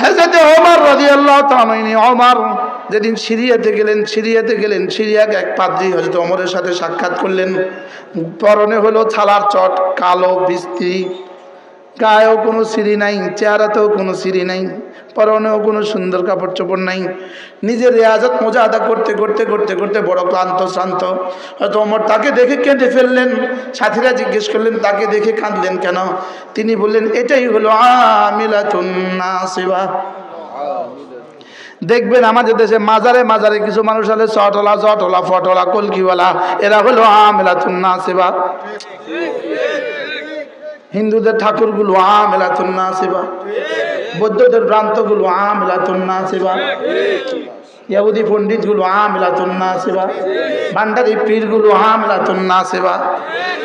হাজরতে ওমর রাদিয়াল্লাহু তাআলা ওমর, যেদিন সিরিয়াতে গেলেন সিরিয়াতে গেলেন সিরিয়াকে এক পাদ্রী হজরত ওমরের সাথে সাক্ষাৎ করলেন। পরনে হলো ছালার চট, কালো বিস্ত্রি গায়েও কোনো সিঁড়ি নাই, চেহারাতেও কোনো সিঁড়ি নাই, পরনেও কোনো সুন্দর কাপড় চোপড় নাই। নিজের রেয়াজত মজা আদা করতে করতে করতে করতে বড় ক্লান্ত, শ্রান্ত। হয়তো ওমর তাকে দেখে কেঁদে ফেললেন, সাথীরা জিজ্ঞেস করলেন, তাকে দেখে কাঁদলেন কেন? তিনি বললেন, এটাই হলো আমিলাতুন সেবা দেখবেন আমাদের দেশে মাজারে মাজারে কিছু মানুষ হলে চটলা চটলা, ফটলা, কলকিওয়ালা, এরা হলো আমিলাতুন নাসিবা। হিন্দুদের ঠাকুরগুলো আমেলাতুন নাসিবা, বৌদ্ধদের ভ্রান্তগুলো আমেলাতুন নাসিবা, ইহুদি পণ্ডিতগুলো আমেলাতুন নাসিবা, ভান্ডারি পীরগুলো আমেলাতুন নাসিবা।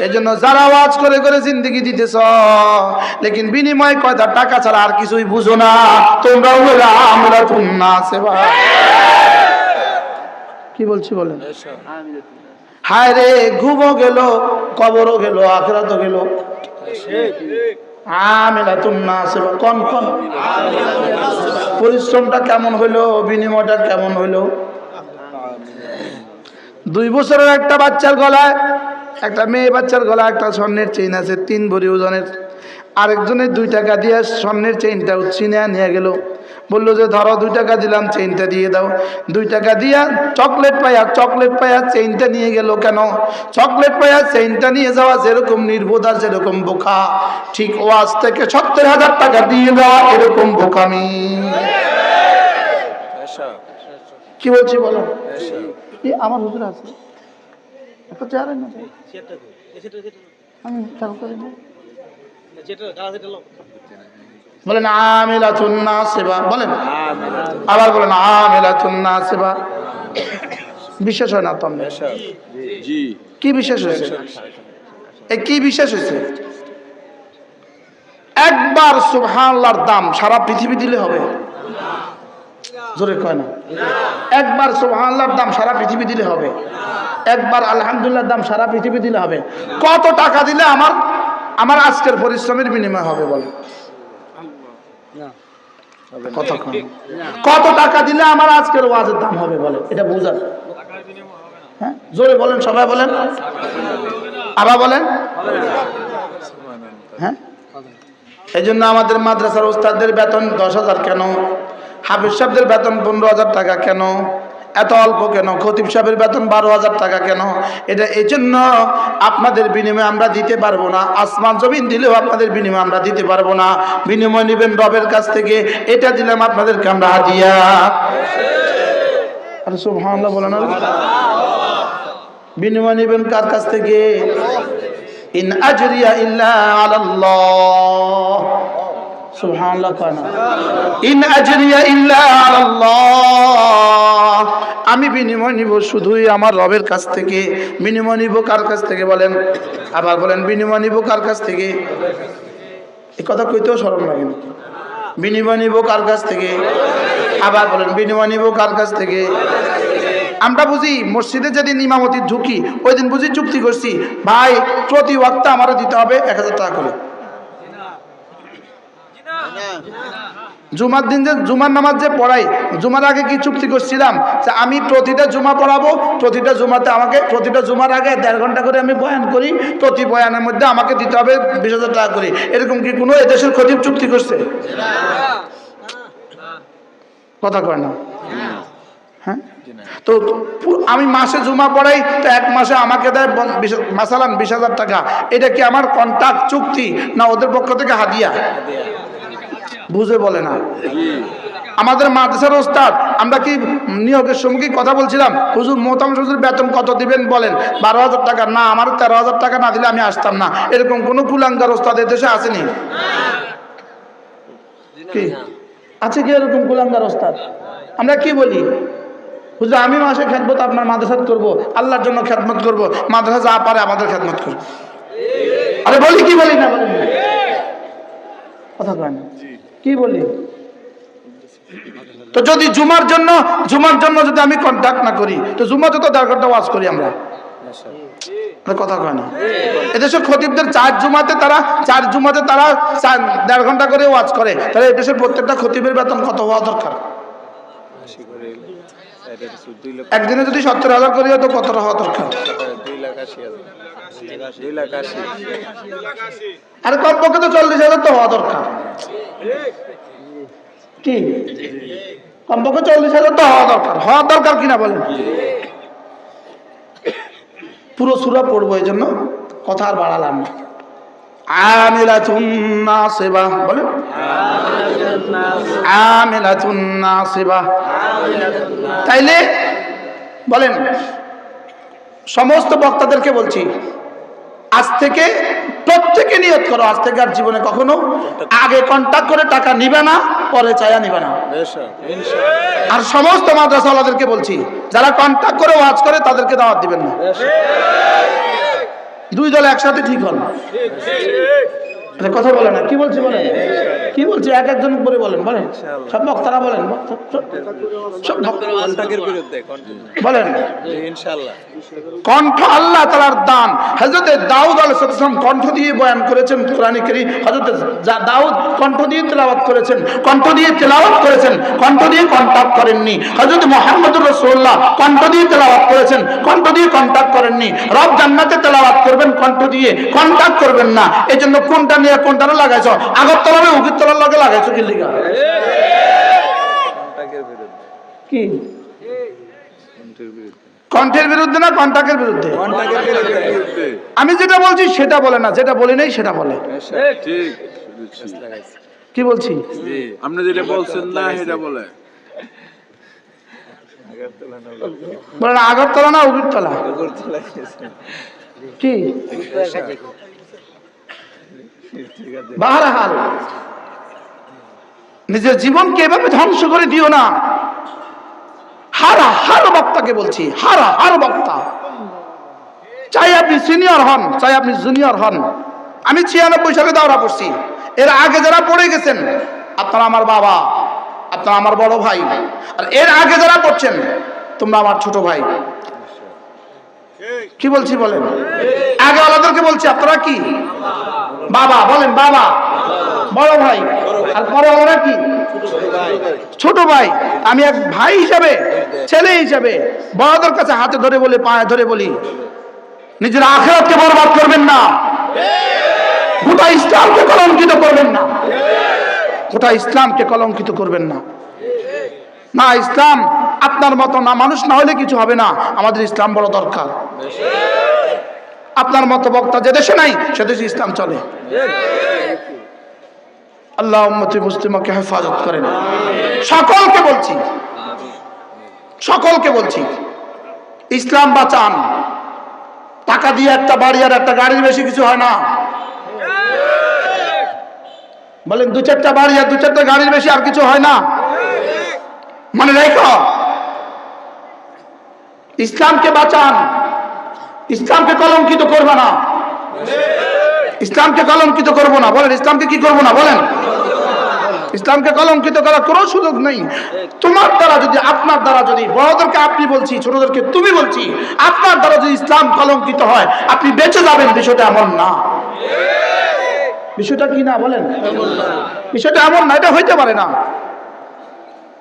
এই জন্য যারা আওয়াজ করে করে জিন্দগি দিতেছ, লেকিন বিনিময় কয়টা টাকা ছাড়া আর কিছুই বুঝো না তোমরাও হলো আমেলাতুন নাসিবা। কি বলছি বলেন? হায় রে ঘুমও গেল, কবরও গেল, আখরাতও গেল। কোন কোন? পরিশ্রমটা কেমন হইল, বিনিময়টা কেমন হইল? দুই বছরের একটা বাচ্চার গলায়, একটা মেয়ে বাচ্চার গলায় একটা স্বর্ণের চেইন আছে, তিন ভরি ওজনের। আরেকজনের দুই টাকা দিয়ে স্বর্ণের চেইনটা চিনে নিয়ে গেল। বলল যে ধরো দুই টাকা দিলাম চেইনটা দিয়ে দাও। দুই টাকা দিয়া চকলেট পাইয়া চকলেট পাইয়া চেইনটা নিয়ে গেল কেন? চকলেট পাইয়া চেইনটা নিয়ে যাওয়া যেরকম নির্বোধ আর যেরকম বোকা। ঠিক ওয়াজ থেকে সত্তর হাজার টাকা দিয়ে দেওয়া এরকম বোকামি। কি বলছি বলো? আমার হুজুর আছে। একটা চেয়ারে না আমি খেয়াল করি না। বলেন আমিলাতুন নাসিবা। বলেন। আবার বলেন আমিলাতুন সেবা বিশেষ হয় না তো কি বিশেষ হয়েছে? এ কি বিশেষ হয়েছে? একবার সুবহানাল্লাহর দাম সারা পৃথিবী দিলে হবে। জোরে কয় না? একবার সুবহানাল্লাহর দাম সারা পৃথিবী দিলে হবে। একবার আলহামদুলিল্লাহর দাম সারা পৃথিবী দিলে হবে। কত টাকা দিলে আমার আমার আজকের পরিশ্রমের বিনিময় হবে বলে কত কত টাকা দিলে আমার আজকের ওয়াজের দাম হবে বলে? এটা বুঝান হ্যাঁ? জোরে বলেন সবাই বলেন। আবার বলেন। হ্যাঁ? এই জন্য আমাদের মাদ্রাসার ওস্তাদদের বেতন দশ হাজার কেন? হাফিজ সাহেবদের বেতন পনেরো হাজার টাকা কেন? এত অল্প কেন? খতিব সাহেবের বেতন বারো হাজার টাকা কেন? এটা এই জন্য আপনাদের বিনিময়ে আমরা দিতে পারব না। আসমান জমিন দিলেও আপনাদের বিনিময়ে আমরা দিতে পারব না। বিনিময় নেবেন রবের কাছ থেকে। এটা দিলাম আপনাদেরকে আমরা হাদিয়া। আরে সুবহানাল্লাহ বলেন না। বিনিময় নেবেন কার কাছ থেকে? ইন আজরিয়া ইল্লা আলাল্লাহ। সুবহানাল্লাহ কয় না। ইন আজরিয়া ইল্লা আলাল্লাহ। আমি বিনিময় নিব শুধুই আমার রবের কাছ থেকে। বিনিময় নিব কার কাছ থেকে বলেন? আবার বলেন, বিনিময় নিব কার কাছ থেকে? এই কথা কইতেও সরম লাগে না। বিনিময় নিব কার কাছ থেকে? আবার বলেন, বিনিময় নিব কার কাছ থেকে? আমরা বুঝি মসজিদে যেদিন ইমামতি ঢুকি ওই দিন বুঝি চুক্তি করছি, ভাই, প্রতি ওয়াক্ত আমারও দিতে হবে এক হাজার টাকা করে। জুমার দিন যে, জুমার নামাজ যে পড়াই, জুমার আগে কি চুক্তি করছিলাম? যে আমি প্রতিটা জুমা পড়াবো, প্রতিটা জুমাতে আমাকে, প্রতিটা জুমার আগে দেড় ঘণ্টা করে আমি বয়ান করি, প্রতি বয়ানের মধ্যে আমাকে দিতে হবে বিশ হাজার টাকা করে। এরকম কি কোনো এদেশের খতিব চুক্তি করছে? কথা কয় না? হ্যাঁ? তো আমি মাসে জুমা পড়াই, তো এক মাসে আমাকে দেয় মাসালান বিশ হাজার টাকা। এটা কি আমার কন্ট্রাক্ট চুক্তি, না ওদের পক্ষ থেকে হাদিয়া? বুঝে বলে না। আমাদের মাদ্রাসার ওস্তাদ, আমরা কি নিয়োগের কি কথা বলছিলাম? হুজুর মোহতাম হুজুর বেতন কত দিবেন বলেন। বারো হাজার টাকা। না, আমার তেরো হাজার টাকা না দিলে আমি আসতাম না। এরকম কোনো কুলাঙ্গার ওস্তাদ এ দেশে আসেনি? কি? আছে কি এরকম কুলাঙ্গার ওস্তাদ? আমরা কি বলি? হুজুর, আমি মাসে খেদমত আপনার মাদ্রাসাত করব। আল্লাহর জন্য খেদমত করব। মাদ্রাসা যা পারে আমাদের খেদমত করব। আরে বলি কি বলি না বলেন কথা কয় না। কি বলি? তো যদি জুমার জন্য জুমার জন্য যদি আমি কন্ট্যাক্ট না করি, তো জুমাতে তো দেড় ঘণ্টা ওয়াজ করি আমরা। কথা কয় না। এদেশের খতিবদের চার জুমাতে তারা, চার জুমাতে তারা দেড় ঘণ্টা করে ওয়াজ করে। তাহলে এদেশের প্রত্যেকটা খতিবের বেতন কত হওয়া দরকার? একদিনে যদি সত্তর হাজার করে, তো কতটা হওয়া দরকার? আর কমপক্ষে তো চল্লিশ হাজার তো হওয়া দরকার। কি? কমপক্ষে চল্লিশ হাজার তো হওয়া দরকার। হওয়া দরকার কিনা বলেন? পুরো সুরা পড়ব এই জন্য কথা আর বাড়ালাম না। আমিলাতুন নাসিবা। বলেন। আমিলাতুন নাসিবা। তাইলে বলেন, সমস্ত বক্তাদেরকে বলছি আজ থেকে প্রত্যেকে নিয়ত করো আজ থেকে আর জীবনে কখনো আগে কন্ট্যাক্ট করে টাকা নিবে না পরে চায়া নিবে না। আর সমস্ত মাদ্রাসাওয়ালাদেরকে বলছি যারা কন্ট্যাক্ট করে ওয়াজ করে তাদেরকে দাওয়াত দিবেন না। দুই দল একসাথে ঠিক হন। কথা বলে না। কি বলছি বলেন? কি বলছি? এক একজন করে বলেন বলেন। সব বক্তারা বলেন সব- বলেন। কণ্ঠ আল্লাহ তালার দান। হজরত দাউদ আলাইসালাম কণ্ঠ দিয়ে বয়ান করেছেন কোরআন করিম। হজরত দাউদ কণ্ঠ দিয়ে তেলাওয়াত করেছেন কণ্ঠ দিয়ে তেলাওয়াত করেছেন কণ্ঠ দিয়ে কন্ট্যাক্ট করেননি। হজরত মোহাম্মদুর রসুল্লাহ কণ্ঠ দিয়ে তেলাওয়াত করেছেন কণ্ঠ দিয়ে কন্ট্যাক্ট করেননি। রব জান্নাতে তেলাওয়াত করবেন কণ্ঠ দিয়ে কন্ট্যাক্ট করবেন না। এই জন্য কোনটা নিয়ে কোনটা লাগাইছ? আগরতলা উকির তলার লগে লাগাইছো কি লিগা? কি? কণ্ঠের বিরুদ্ধে না বিরুদ্ধে কন্টাকের বিরুদ্ধে? আমি যেটা বলছি সেটা বলে না যেটা বলি নাই সেটা বলে। কি বলছি? আপনি যেটা বলছেন না সেটা বলে। আগরতলা না বলেন আগরতলা না উগিরতলা কি? বাহারাহাল। নিজের জীবনকে এভাবে ধ্বংস করে দিও না। হারা, হার বক্তাকে বলছি। হারা, হার বক্তা চাই আপনি সিনিয়র হন, চাই আপনি জুনিয়র হন। আমি ছিয়ানব্বই সালে দাওরা পড়ছি। এর আগে যারা পড়ে গেছেন, আপনারা আমার বাবা, আপনারা আমার বড় ভাই। আর এর আগে যারা পড়ছেন, তোমরা আমার ছোট ভাই। কি বলছি বলেন? আগে আলাদাকে বলছি, আপনারা কি? বাবা, বলেন বাবা। বড় ভাই, আর পরে ওরা কি? ছোট ভাই, আমি এক ভাই হিসাবে, ছেলে হিসাবে বড়দের কাছে হাতে ধরে বলে, পায়ে ধরে বলি, নিজের আখেরাতকে বরবাদ করবেন না। গোটা ইসলামকে কলঙ্কিত করবেন না। গোটা ইসলামকে কলঙ্কিত করবেন না। না, ইসলাম আপনার মতো না, মানুষ না হলে কিছু হবে না। আমাদের ইসলাম বড় দরকার। আপনার মতো বক্তা যে দেশে নাই, সে দেশে ইসলাম চলে। আল্লাহ উম্মতি মুসলিমকে হেফাজত করেন। সকলকে বলছি সকলকে বলছি, ইসলাম বাঁচান। টাকা দিয়ে একটা বাড়ি আর একটা গাড়ির বেশি কিছু হয় না। বলেন, দু চারটা বাড়ি আর দু চারটা গাড়ির বেশি আর কিছু হয় না। মানে রেখো। ইসলামকে বাঁচান। ইসলামকে কলঙ্কিত করবে না। ইসলামকে কলঙ্কিত করব না। বলেন, ইসলামকে কি করব না? বলেন। ইসলামকে কলঙ্কিত করার কোনো সুযোগ নেই। তোমার দ্বারা যদি, আপনার দ্বারা যদি, বড়দেরকে আপনি বলছি, ছোটদেরকে তুমি বলছি, আপনার দ্বারা যদি ইসলাম কলঙ্কিত হয়, আপনি বেঁচে যাবেন, বিষয়টা এমন না। বিষয়টা কি না? বলেন। বিষয়টা এমন না, এটা হইতে পারে না।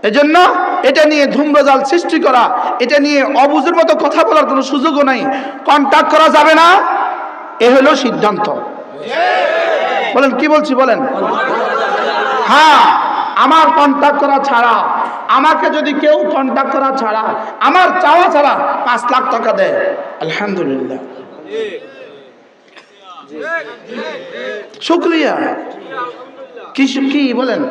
এজন্য এটা নিয়ে ধূম্রজাল সৃষ্টি করা, এটা নিয়ে অবুজের মতো কথা বলার কোনো সুযোগও নাই। কন্ট্যাক্ট করা যাবে না। এ হলো সিদ্ধান্ত। বলেন, কি বলছি, বলেন? হ্যাঁ আমার কন্ট্যাক্ট করা ছাড়া, আমাকে যদি কেউ কন্ট্যাক্ট করা ছাড়া, আমার চাওয়া ছাড়া পাঁচ লাখ টাকা দেয়। আলহামদুলিল্লাহ। শুক্রিয়া। কি কি বলেন?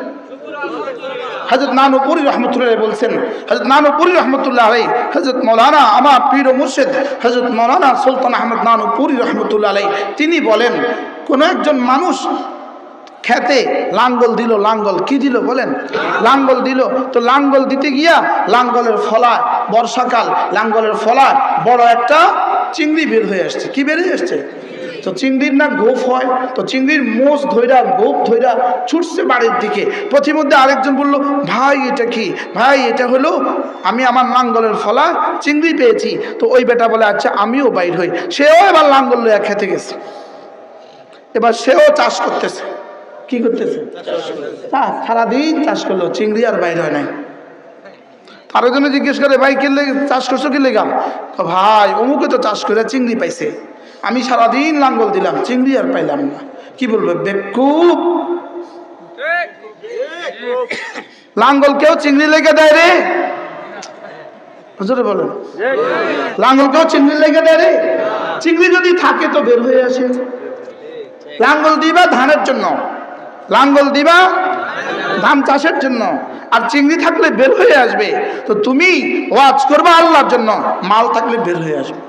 হজরত নানুপুরি রহমতুল্লাহ বলছেন হজরত নানুপুরি রহমতুল্লাহ আলাই হজরত মৌলানা আমার পীর মুর্শিদ হজরত মৌলানা সুলতান আহমদ নানুপুরি রহমতুল্লাহ আলাই তিনি বলেন, কোন একজন মানুষ খেতে লাঙ্গল দিল, লাঙ্গল কি দিল বলেন? লাঙ্গল দিল, তো লাঙ্গল দিতে গিয়া লাঙ্গলের ফলা, বর্ষাকাল, লাঙ্গলের ফলা, বড় একটা চিংড়ি বের হয়ে আসছে, কি বেরিয়ে আসছে? তো চিংড়ির না গোফ হয়, তো চিংড়ির মোষ ধৈরা গোপ ধৈরা ছুটছে বাড়ির দিকে। প্রতিমধ্যে আরেকজন বলল, ভাই, এটা কি? ভাই, এটা হলো আমি আমার লাঙ্গলের ফলা, চিংড়ি পেয়েছি। তো ওই বেটা বলে আচ্ছা আমিও বাইর হই। সেও এবার লাঙ্গল লইয়া খেতে গেছে। এবার সেও চাষ করতেছে। কি করতেছে? সারাদিন চাষ করল, চিংড়ি আর বাইর হয় নাই। জন্য জিজ্ঞেস করে, ভাই কিনলে চাষ করছ কি লেগাম তো ভাই, অমুকে তো চাষ করে চিংড়ি পাইছে। আমি সারাদিন লাঙ্গল দিলাম, চিংড়ি আর পাইলাম না। কি বলবে? বেকুব। লাঙ্গল কেউ চিংড়ি লেগে দেয় রে? হুজুরে বলেন। লাঙ্গল কেউ চিংড়ি লেগে দেয় রে? চিংড়ি যদি থাকে তো বের হয়ে আসে। লাঙ্গল দিবা ধানের জন্য। লাঙ্গল দিবা ধান চাষের জন্য। আর চিংড়ি থাকলে বের হয়ে আসবে। তো তুমি ওয়াজ করবা আল্লাহর জন্য। মাল থাকলে বের হয়ে আসবে।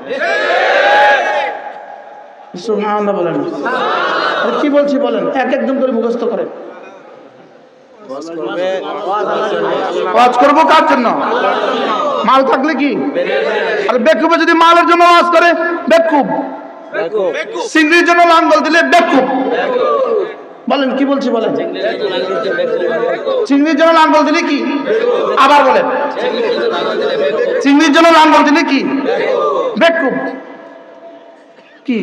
সুবহানাল্লাহ বলেন। কি বলছি বলেন? এক একদম করে মুখস্থ করেন। ওয়াজ করব কার জন্য? মাল থাকলে কি? আর বেকুবে যদি মালের জন্য ওয়াজ করে, বেকুব। চিংড়ির জন্য লাঙ্গল দিলে বেকুব। বলেন, কি বলছি বলেন? চিংড়ির জন্য লাঙ্গল দিলে কি? আবার বলেন। চিংড়ির জন্য লাঙ্গল দিলে কি? বেকুব। কি?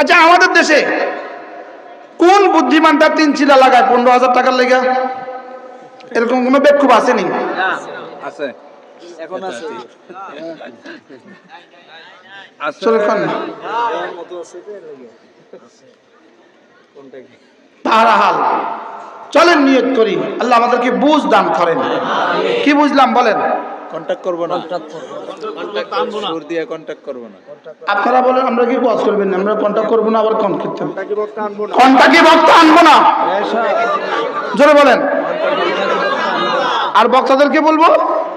আচ্ছা আমাদের দেশে কোন বুদ্ধিমানটা তিন চিলা লাগায়? পনেরো হাজার টাকার লেগে। এরকম কোনো বেকুব আসেনি? আছে। এখন আছে। চলেন নিয়ত করি। আল্লাহ আমাদেরকে বুঝ দান করেন। কি বুঝলাম বলেন? কন্টাক্ট করব না। সুর দিয়ে কন্টাক্ট করব না। আপনারা বলেন আমরা কি কাজ করবেন না? আমরা কন্ট্যাক্ট করব না আবার কম করতে কন্টাকি বক্তা আনব না। জোরে বলেন। আর বক্তাদেরকে বলব?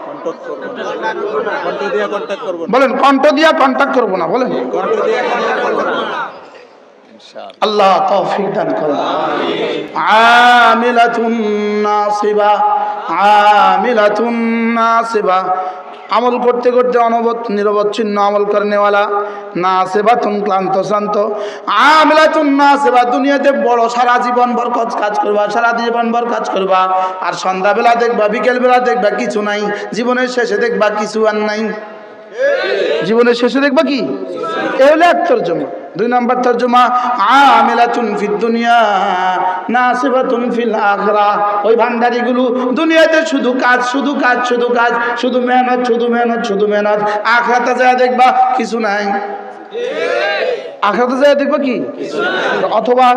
কন্টাক্ট করব না। কন্ট দিয়ে কন্টাক্ট করব না। বলেন কণ্ঠ দিয়া কন্ট্যাক্ট করব না বলেন। কন্ট দিয়ে কন্টাক্ট করব না। আল্লাহ তৌফিক দান করেন। আমিলাতুন নাসিবা আমিলাতুন নাসিবা। আমল করতে করতে অনবত নিরবচ্ছিন্ন আমল করনেওয়ালা না সেবা সেবাতুন ক্লান্ত শান্ত আমিলাতুন না সেবা দুনিয়াতে বড় সারা জীবন ভর কাজ কাজ করবা, সারা জীবন ভর কাজ করবা। আর সন্ধ্যাবেলা দেখবা, বিকেলবেলা দেখবা, কিছু নাই। জীবনের শেষে দেখবা, কিছু আর নাই। জীবনের শেষে দেখবা কি? এ হলো এক তর্জমা। দুই নম্বর তর্জমা আমেলা ফিদ দুনিয়া নাসিবাতুন ফিল আখরা। ওই ভান্ডারিগুলো দুনিয়াতে শুধু কাজ শুধু কাজ শুধু কাজ শুধু মেহনত শুধু মেহনত শুধু মেহনত। আখরাতে যা দেখবা কিছু নাই। আখরাতে যায় দেখবা কি? অথবা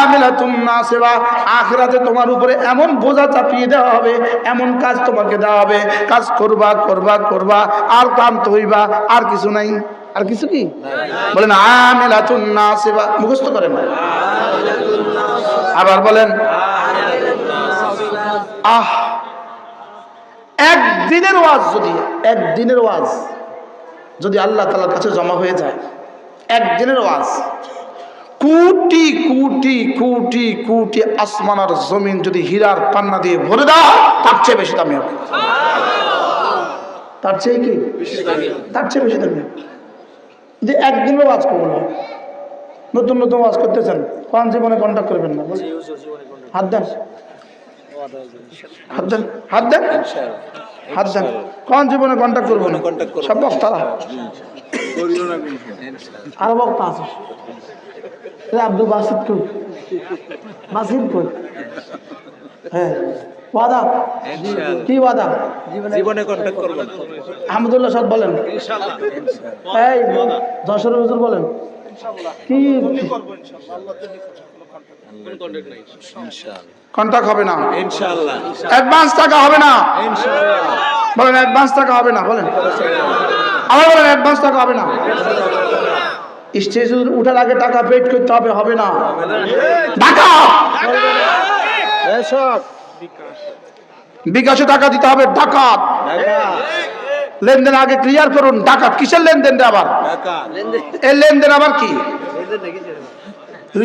আমেলা তুম না সেবা আখরাতে তোমার উপরে এমন বোঝা চাপিয়ে দেওয়া হবে এমন কাজ তোমাকে দেওয়া হবে কাজ করবা করবা করবা আর ক্লান্ত হইবা আর কিছু নাই। আর কিছু কি? বলেন আমেলা তুম না সেবা মুখস্থ করেন। আবার বলেন আহ একদিনের ওয়াজ যদি একদিনের ওয়াজ যদি আল্লাহ তালার কাছে জমা হয়ে যায় একদিনের ওয়াজ। কোটি কোটি কোটি কোটি আসমান আর জমিন যদি হীরার পান্না দিয়ে ভরে দাও তার চেয়ে বেশি দামি হবে। তার চেয়ে কি? তার চেয়ে বেশি দামি। যে একদিনের ওয়াজ করব না নতুন নতুন ওয়াজ করতেছেন কোন জীবনে কন্ট্যাক্ট করবেন না। হাত দেন। হাত দেন। হাত দেন। হাত দেন। কোন জীবনে কন্ট্যাক্ট করব না। Contact করব না। সব বক্তারা। আর বক্তা আছে। আব্দুল বাসিদ কই? বাসিদ কই? হ্যাঁ। ওয়াদা? কি ওয়াদা? জীবনে কন্টাক্ট করব। আহমদুল্লাহ সাহেব বলেন। এই দশের হুজুর বলেন। কি ইনশাআল্লাহ। কন্ট্যাক্ট হবে না। ইনশাআল্লাহ। অ্যাডভান্স টাকা হবে না। বলেন অ্যাডভান্স টাকা হবে না বলেন। বলেন অ্যাডভান্স টাকা হবে না। স্টেজ উঠার আগে টাকা পেড করতে হবে হবে না। বিকাশে টাকা দিতে হবে ডাকাত লেনদেন আগে ক্লিয়ার করুন ডাকাত কিসের লেনদেন রে আবার? এর লেনদেন আবার কি?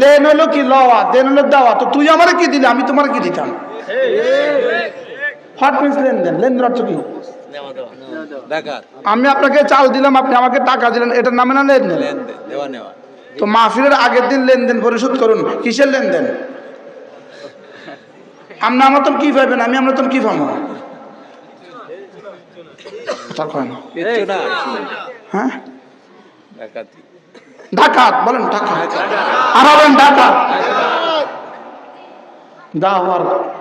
লেন হলো কি লওয়া দেন হলো দেওয়া। তো তুই আমার কি দিলি? আমি তোমার কি দিতাম? হোয়াট মিনস লেনদেন। লেনদেন অর্থ কি? আমি আপনাকে চাল দিলাম আপনি আমাকে টাকা দিলেন এটার নামে না লেনদেন? তো মাহফিলের আগের দিন লেনদেন পরিশোধ করুন কিসের লেনদেন? আপনি আমার তখন কি পাবেন আমি আমার তখন কি পাব হ্যাঁ? ডাকাত। বলেন ডাকাত। আর ডাকাত।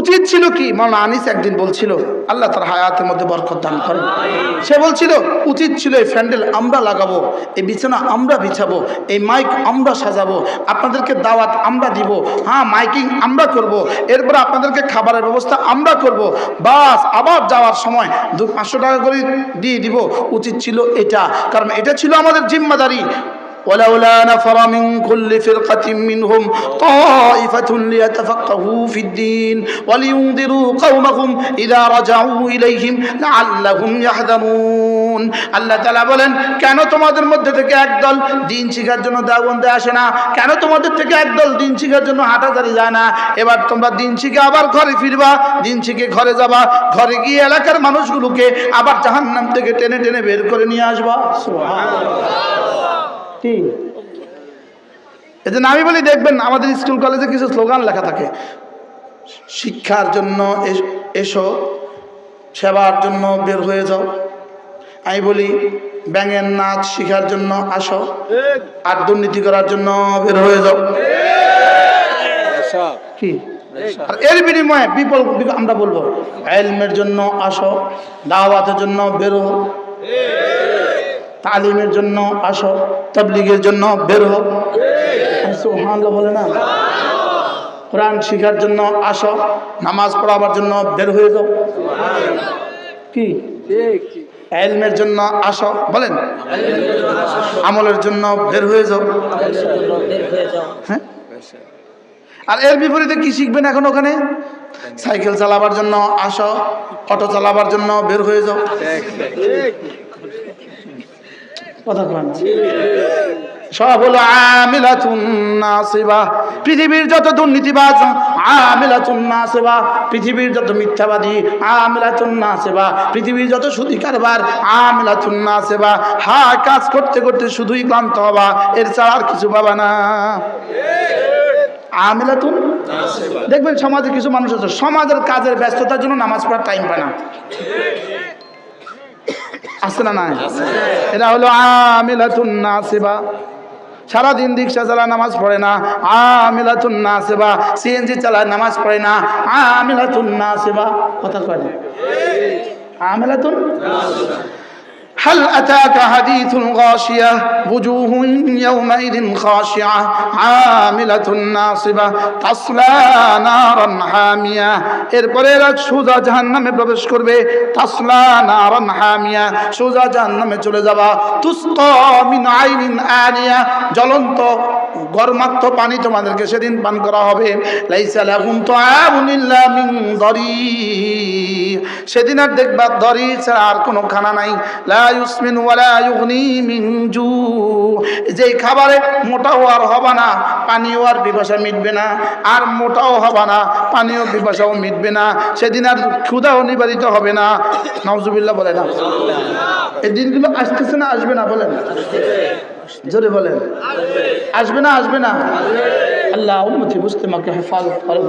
উচিত ছিল কি মাওলানা আনিস একদিন বলছিল, আল্লাহ তার হায়াতের মধ্যে বরকত দান করেন সে বলছিল, উচিত ছিল এই ফ্যান্ডেল আমরা লাগাবো, এই বিছানা আমরা বিছাবো, এই মাইক আমরা সাজাবো, আপনাদেরকে দাওয়াত আমরা দিব হ্যাঁ মাইকিং আমরা করব। এরপরে আপনাদেরকে খাবারের ব্যবস্থা আমরা করব। বাস আবার যাওয়ার সময় দু পাঁচশো টাকা করে দিয়ে দিব উচিত ছিল এটা, কারণ এটা ছিল আমাদের জিম্মাদারি ولولا نفر من كل فرقة منهم طائفة ليتفقهوا في الدين ولينذروا قومهم إذا رجعوا إليهم لعلهم يحذرون আল্লাহ তালা বলেন কেন তোমাদের মধ্যে থেকে একদল দিন শিখার জন্য দাওবন্দে আসে না কেন তোমাদের থেকে একদল দিন শিখার জন্য হাঁটাচালি যায় না এবার তোমরা দিন শিখে আবার ঘরে ফিরবা দিন শিখে ঘরে যাবা ঘরে গিয়ে এলাকার মানুষগুলোকে আবার জাহান্নাম থেকে টেনে টেনে বের করে নিয়ে আসবা কি এজন্য আমি বলি, দেখবেন আমাদের স্কুল, কলেজে কিছু স্লোগান লেখা থাকে। শিক্ষার জন্য এস- এসো, সেবার জন্য বের হয়ে যাও। আমি বলি, ব্যাঙের নাচ শিখার জন্য আসো। আর দুর্নীতি করার জন্য বের হয়ে যাও। কি? আর এর বিনিময়ে বিপল, আমরা বলব, এলমের জন্য আসো, দাওয়াতের জন্য বেরো। তালিমের জন্য আসো, তাবলিগের জন্য বেরো সুবহানাল্লাহ বলে না? কোরআন শিখার জন্য আসো, নামাজ পড়াবার জন্য বের হয়ে যাও। কি? এলমের জন্য আসো, বলেন। আমলের জন্য বের হয়ে যাও। হ্যাঁ? আর এর বিপরীতে কি শিখবেন এখন ওখানে? সাইকেল চালাবার জন্য আসো, অটো চালাবার জন্য বের হয়ে যাও। সব পৃথিবীর যত নাসিবা। পৃথিবীর যত নাসিবা। পৃথিবীর যত কারবার হা কাজ করতে করতে শুধুই ক্লান্ত হবা এর ছাড়া আর কিছু পাবা না। আমিলাতুন দেখবেন সমাজে কিছু মানুষ আছে, সমাজের কাজের ব্যস্ততার জন্য নামাজ পড়ার টাইম পায় না। আছে না নাই? এরা হলো আমিলাতুন নাসিবা। সারাদিন রিক্সা চালায় নামাজ পড়ে না। আমিলাতুন নাসিবা। সিএনজি চালায় নামাজ পড়ে না। আমিলাতুন নাসিবা। কথা কয় আমিলাতুন هل أتاك حديث الغاشية وجوه يومئذ خاشعة عاملة ناصبة تصلى نارا حامية এরপরে এরা সোজা জাহান্নামে প্রবেশ করবে তাসলা নারান হামিয়া সোজা জাহান্নামে চলে যাবা তুস্কা মিন আইনিন আনিয়া জ্বলন্ত গরমাক্ত পানি তোমাদেরকে সেদিন পান করা হবে লাইসা লাহুম তুআমুন ইল্লা মিন দরি সেদিন আর দেখবা দরি ছাড়া আর কোনো খানা নাই লা ইউসমিন ওয়ালা ইউগনি মিন জু। যেই খাবারে মোটাও আর হবে না পানিও আর পিপাসা মিটবে না। আর মোটাও হবে না পানিও পিপাসাও মিটবে না। সেদিন আর ক্ষুধাও নিবারিত হবে না। নওজুবিল্লাহ বলে না। এই দিনগুলো আসতেছে না, আসবে না বলেন। জোরে বলেন। আসবে না আসবে না। আল্লাহ উন্নতি বুঝতে মাকে হেফাজত করুন।